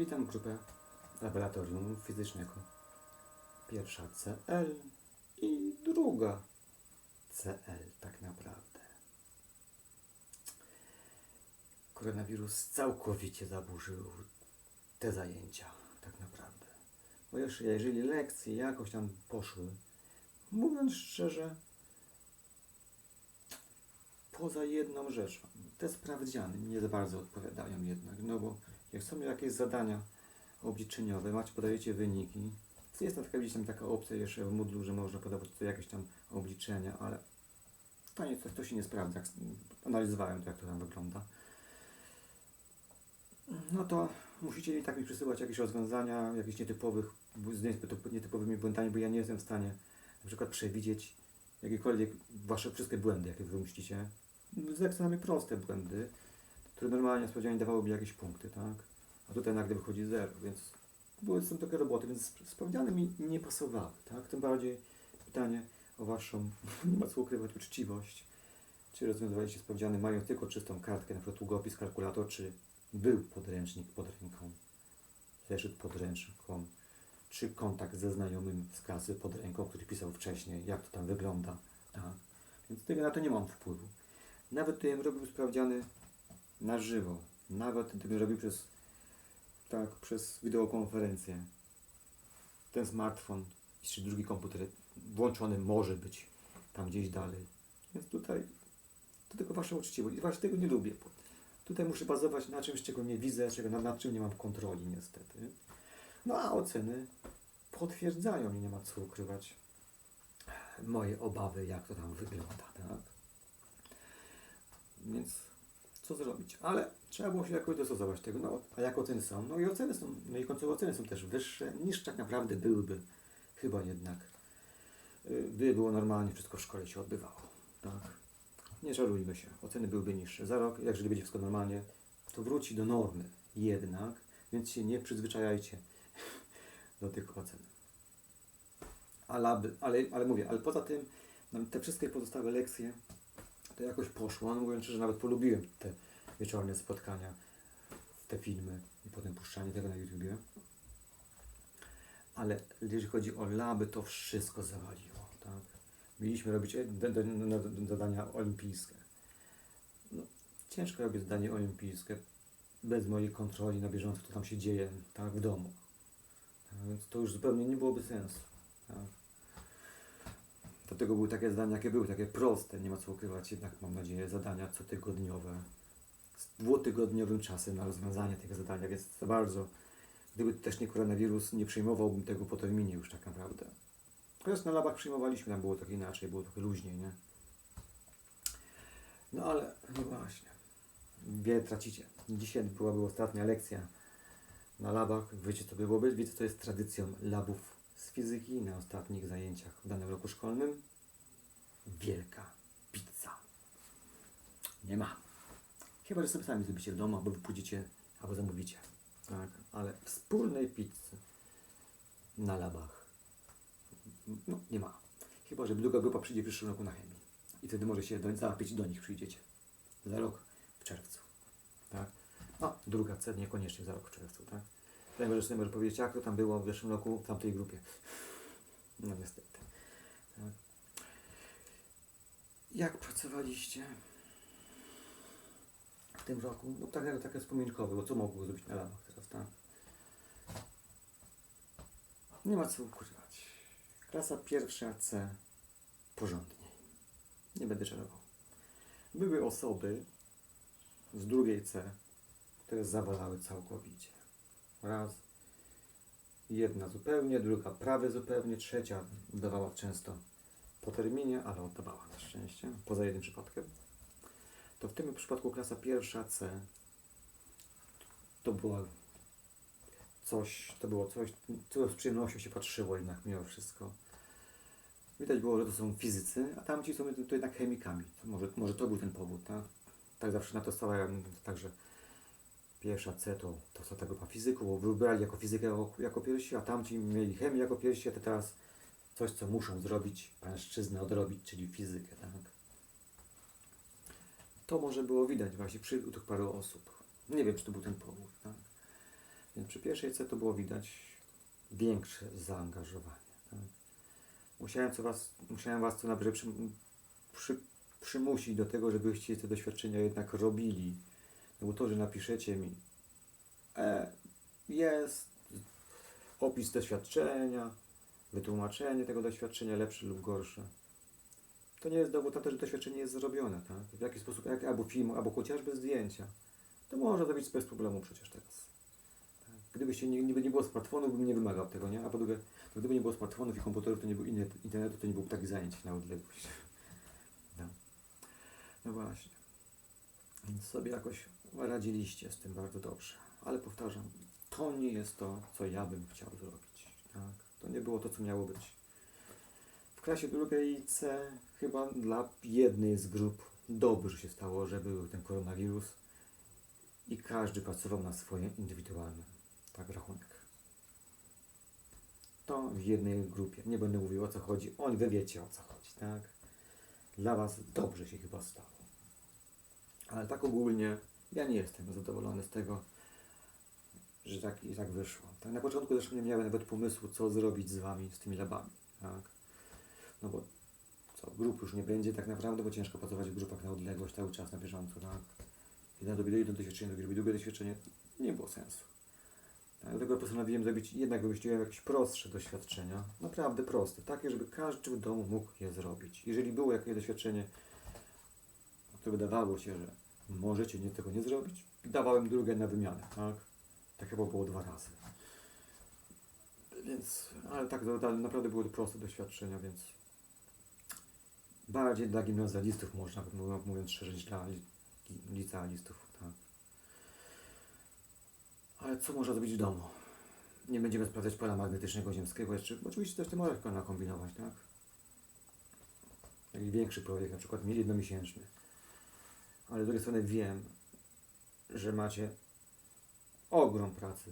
Witam grupę laboratorium fizycznego. Pierwsza CL i druga CL tak naprawdę. Koronawirus całkowicie zaburzył te zajęcia tak naprawdę. Bo jeszcze jeżeli lekcje jakoś tam poszły, mówiąc szczerze, poza jedną rzeczą, te sprawdziany nie za bardzo odpowiadają jednak, no bo jak są jakieś zadania obliczeniowe, macie, podajecie wyniki, to jest taka gdzieś tam taka opcja jeszcze w Moodle, że można podawać tutaj jakieś tam obliczenia, ale to, nie, to, to się nie sprawdza, jak analizowałem to, jak to tam wygląda. No to musicie i tak mi przysyłać jakieś rozwiązania, jakichś nietypowych, z nietypo- nietypowymi błędami, bo ja nie jestem w stanie na przykład przewidzieć jakiekolwiek wasze wszystkie błędy, jakie wy wymyślicie. Z proste błędy, które normalnie na sprawdzianie dawałyby jakieś punkty, tak? A tutaj nagle wychodzi zero, więc były są takie roboty, więc sp- sprawdziany mi nie pasowały, tak? Tym bardziej pytanie o waszą, nie ma co ukrywać, uczciwość. Czy rozwiązywaliście sprawdziany mając tylko czystą kartkę, na przykład długopis, kalkulator, czy był podręcznik pod ręką, zeszyt pod ręką, czy kontakt ze znajomym z klasy pod ręką, który pisał wcześniej, jak to tam wygląda, tak? Więc tego na to nie mam wpływu. Nawet gdybym robił sprawdziany na żywo, nawet gdybym robił przez, tak, przez wideokonferencję, ten smartfon, czy drugi komputer włączony może być tam gdzieś dalej. Więc tutaj to tylko wasza uczciwość. I właśnie tego nie lubię. Tutaj muszę bazować na czymś, czego nie widzę, czego, nad, nad czym nie mam kontroli niestety. No a oceny potwierdzają i nie ma co ukrywać moje obawy, jak to tam wygląda, tak? Więc co zrobić? Ale trzeba było się jakoś dostosować tego. No, a jak oceny są? No i oceny są, no i końcowe oceny są też wyższe niż tak naprawdę byłyby. Chyba jednak. y, Gdyby było normalnie, wszystko w szkole się odbywało. Tak? Nie żarujmy się. Oceny byłyby niższe. Za rok, jeżeli będzie wszystko normalnie, to wróci do normy jednak, więc się nie przyzwyczajajcie do tych ocen. Ale, ale, ale mówię, ale poza tym te wszystkie pozostałe lekcje to jakoś poszło. No mówiąc szczerze, nawet polubiłem te wieczorne spotkania, te filmy i potem puszczanie tego na YouTubie. Ale jeżeli chodzi o laby, to wszystko zawaliło. Tak? Mieliśmy robić e, zadania olimpijskie. No, ciężko robić zadanie olimpijskie bez mojej kontroli na bieżąco, co tam się dzieje tak, w domu. Tak, więc to już zupełnie nie byłoby sensu. Tak? Dlatego były takie zadania, jakie były, takie proste, nie ma co ukrywać, jednak mam nadzieję, zadania cotygodniowe, z dwutygodniowym czasem na rozwiązanie tego zadania, więc za bardzo, gdyby też nie koronawirus, nie przyjmowałbym tego po terminie już tak naprawdę. Chociaż na labach przyjmowaliśmy, tam było tak inaczej, było trochę luźniej, nie? No ale, no właśnie, wiele tracicie. Dzisiaj była, była ostatnia lekcja na labach, wiecie co było być, wiecie co jest tradycją labów z fizyki na ostatnich zajęciach w danym roku szkolnym? Wielka pizza. Nie ma. Chyba, że sobie sami zrobicie w domu, albo pójdziecie, albo zamówicie. Tak, ale wspólnej pizzy na labach no, nie ma. Chyba, że druga grupa przyjdzie w przyszłym roku na chemii. I wtedy może się do, załapić do nich przyjdziecie. Za rok w czerwcu. Tak? No, druga C niekoniecznie za rok w czerwcu, tak? Tutaj możesz sobie może powiedzieć, jak to tam było w zeszłym roku w tamtej grupie. No niestety. Tak. Jak pracowaliście w tym roku? No takie, takie wspominkowe, bo co mogło zrobić na lamach teraz, tak? Nie ma co ukrywać. Klasa pierwsza C porządniej. Nie będę czarował. Były osoby z drugiej C, które zawalały całkowicie. Raz. Jedna zupełnie, druga prawie zupełnie, trzecia dawała często po terminie, ale oddawała na szczęście, poza jednym przypadkiem. To w tym przypadku klasa pierwsza C to była coś, to było coś, co z przyjemnością się patrzyło jednak mimo wszystko. Widać było, że to są fizycy, a tamci są to, jednak chemikami. To może, może to był ten powód, tak? Tak zawsze na to stałem, także pierwsza C to, to ta grupa fizyków, bo wybrali jako fizykę jako, jako pierwsi, a tamci mieli chemię jako pierwsi, a to teraz coś, co muszą zrobić, pańszczyznę odrobić, czyli fizykę, tak? To może było widać właśnie przy u tych paru osób. Nie wiem, czy to był ten powód, tak? Więc przy pierwszej C to było widać większe zaangażowanie. Tak? Musiałem, co was, musiałem was co najwyżej przy, przy, przymusić do tego, żebyście te doświadczenia jednak robili. Bo to, że napiszecie mi e, jest opis doświadczenia, wytłumaczenie tego doświadczenia lepsze lub gorsze. To nie jest dowód na to, że doświadczenie jest zrobione, tak? W jaki sposób, jak, albo film, albo chociażby zdjęcia. To można zrobić bez problemu przecież teraz. Tak? Gdybyście nie, nie, nie było smartfonów, bym nie wymagał tego, nie? A po drugie, gdyby nie było smartfonów i komputerów, to nie było internetu, to nie byłoby takich zajęć na odległość. No. no właśnie. Więc sobie jakoś radziliście z tym bardzo dobrze. Ale powtarzam, to nie jest to, co ja bym chciał zrobić. Tak? To nie było to, co miało być. W klasie drugiej C chyba dla jednej z grup dobrze się stało, że był ten koronawirus i każdy pracował na swoje indywidualne tak, rachunek. To w jednej grupie. Nie będę mówił o co chodzi. Oni wy wiecie o co chodzi, tak? Dla was dobrze się chyba stało. Ale tak ogólnie ja nie jestem zadowolony z tego, że tak, i tak wyszło. Tak, na początku zresztą nie miałem nawet pomysłu, co zrobić z wami, z tymi labami. Tak? No bo co, grup już nie będzie tak naprawdę, bo ciężko pracować w grupach na odległość cały czas na bieżąco. Tak? Jeden robi jedno doświadczenie, drugi robi drugie doświadczenie. Nie było sensu. Tak, Dlatego postanowiłem zrobić, jednak wymyśliłem jakieś prostsze doświadczenia, naprawdę proste, takie, żeby każdy w domu mógł je zrobić. Jeżeli było jakieś doświadczenie, które wydawało się, że możecie nie, tego nie zrobić, dawałem drugie na wymianę, tak? Tak chyba było dwa razy. Więc, ale tak to- to naprawdę były to proste doświadczenia, więc bardziej dla gimnazjalistów można, mó- mówiąc szczerze, dla li- licealistów, tak? Ale co można zrobić w domu? Nie będziemy sprawdzać pola magnetycznego ziemskiego jeszcze, bo oczywiście też te można nakombinować, tak? Taki większy projekt, na przykład jednomiesięczny. Ale z drugiej strony wiem, że macie ogrom pracy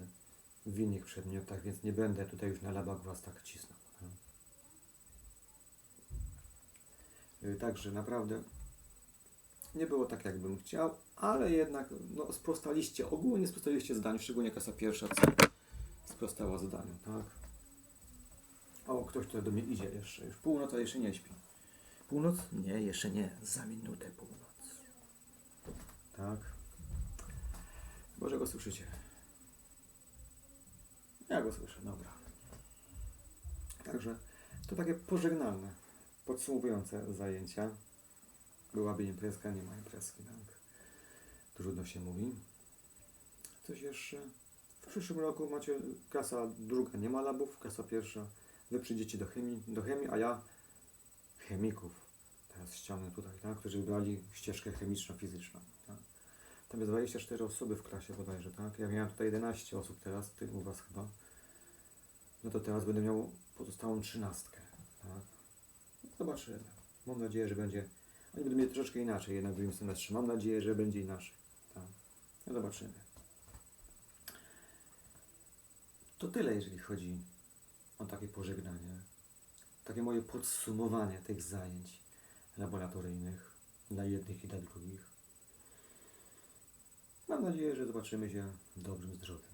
w innych przedmiotach, więc nie będę tutaj już na labach was tak cisnął. tak? Y, Także naprawdę nie było tak, jakbym chciał, ale jednak no, sprostaliście, ogólnie sprostaliście zadaniu, szczególnie klasa pierwsza C sprostała zadaniu, tak? O, ktoś tutaj do mnie idzie jeszcze, już północ, a jeszcze nie śpi. Północ? Nie, jeszcze nie, za minutę północ. Tak. Może go słyszycie. Ja go słyszę, dobra. Także to takie pożegnalne, podsumowujące zajęcia. Byłaby imprezka, nie ma imprezki, tak. Trudno się mówi. Coś jeszcze? W przyszłym roku macie klasa druga nie ma labów, klasa pierwsza. Wy przyjdziecie do chemii, do chemii, a ja chemików. Teraz tutaj, tak, którzy wybrali ścieżkę chemiczno-fizyczną. Tak. Tam jest 24 osoby w klasie bodajże, tak? Ja miałem tutaj 11 osób teraz, ty u was chyba. No to teraz będę miał pozostałą trzynastkę, tak? Zobaczymy. Mam nadzieję, że będzie. Oni będą mieli troszeczkę inaczej, jednak drugim semestrze. Mam nadzieję, że będzie inaczej. Tak. No zobaczymy. To tyle, jeżeli chodzi o takie pożegnanie. Takie moje podsumowanie tych zajęć laboratoryjnych dla jednych i dla drugich. Mam nadzieję, że zobaczymy się w dobrym zdrowiu.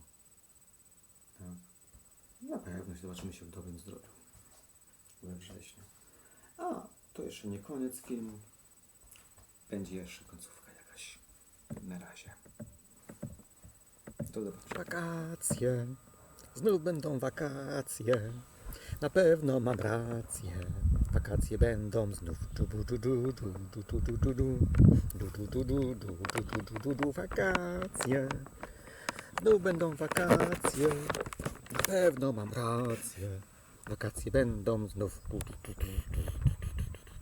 Tak. Na pewno zobaczymy się w dobrym zdrowiu. We wrześniu. A, to jeszcze nie koniec filmu. Będzie jeszcze końcówka jakaś. Na razie. Do zobaczenia. Wakacje, znów będą wakacje. Na pewno mam rację wakacje będą znów. Wakacje. Znów będą wakacje. Na pewno mam rację. Wakacje będą znów.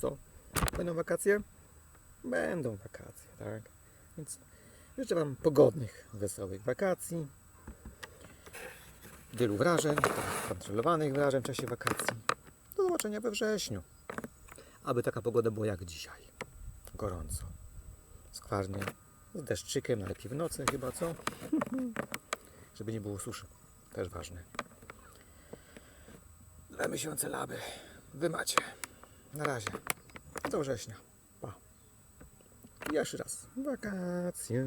Co? Będą wakacje? Będą wakacje, tak? Więc życzę Wam pogodnych, wesołych wakacji. Wielu wrażeń, kontrolowanych wrażeń w czasie wakacji. Do zobaczenia we wrześniu. Aby taka pogoda była jak dzisiaj. Gorąco. Skwarnie. Z deszczykiem, najlepiej w nocy chyba, co? Żeby nie było suszy. Też ważne. Dwa miesiące laby. Wy macie. Na razie. Do września. Pa. Jeszcze raz. Wakacje.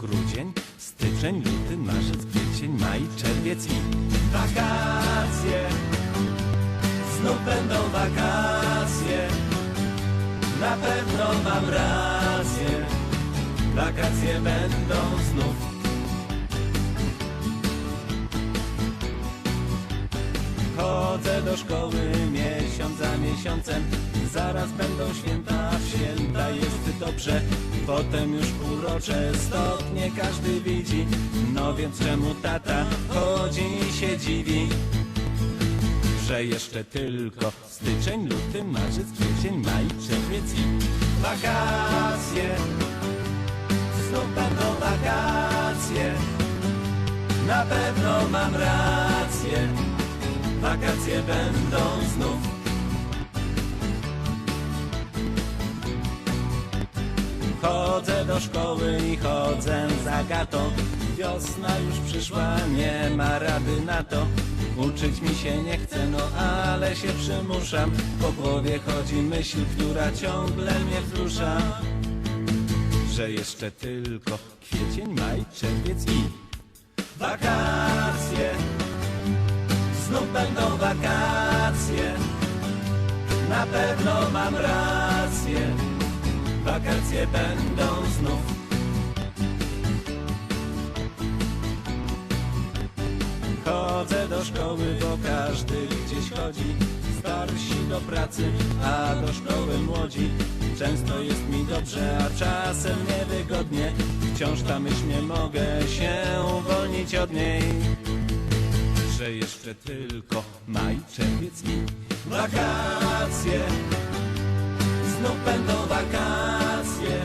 grudzień, styczeń, luty, marzec, kwiecień, maj, czerwiec i wakacje. Znów będą wakacje. Na pewno mam rację, wakacje będą znów. Chodzę do szkoły miesiąc za miesiącem, zaraz będą święta, w święta jest dobrze. Potem już urocze stopnie każdy widzi, no więc czemu tata chodzi i się dziwi? że jeszcze tylko styczeń, luty, marzec, kwiecień, maj, czerwiec i wakacje. Znów będą wakacje, na pewno mam rację. Wakacje będą znów. Chodzę do szkoły i chodzę za gatą. Wiosna już przyszła, nie ma rady na to. Uczyć mi się nie chce, no ale się przymuszam. Po głowie chodzi myśl, która ciągle mnie wzrusza. Że jeszcze tylko kwiecień, maj, czerwiec i wakacje. Znów będą wakacje. Na pewno mam rację. Wakacje będą znów. Chodzę do szkoły, bo każdy gdzieś chodzi. Starsi do pracy, a do szkoły młodzi. Często jest mi dobrze, a czasem niewygodnie. Wciąż ta myśl nie mogę się uwolnić od niej. Że jeszcze tylko maj, czerwiec i wakacje Znów będą wakacje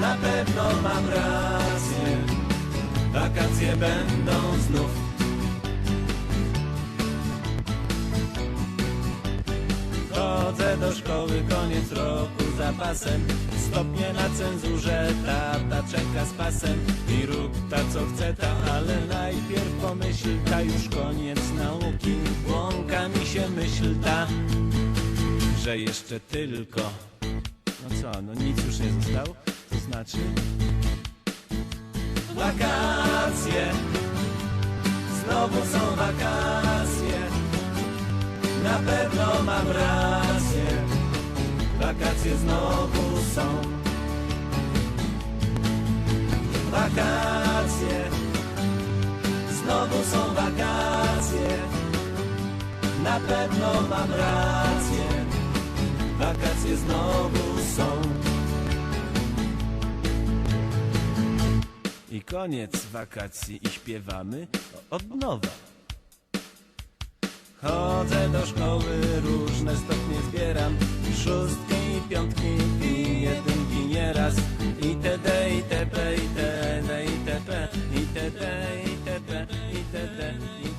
Na pewno mam rację Wakacje będą znów. Chodzę do szkoły, koniec roku za pasem. Stopnie na cenzurze, tata czeka z pasem. I rób ta co chce ta, ale najpierw pomyśl ta już koniec nauki. Błąka mi się myśl ta, że jeszcze tylko. No co, no nic już nie zostało? To znaczy wakacje. Znowu są wakacje. Na pewno mam rację. Wakacje znowu są. Wakacje. Znowu są wakacje. Na pewno mam rację wakacje znowu są. I koniec wakacji i śpiewamy od nowa. Chodzę do szkoły, różne stopnie zbieram, szóstki i piątki i jedynki nieraz. ITD, ITP, ITD, ITP, ITD, ITP, ITD, ITD.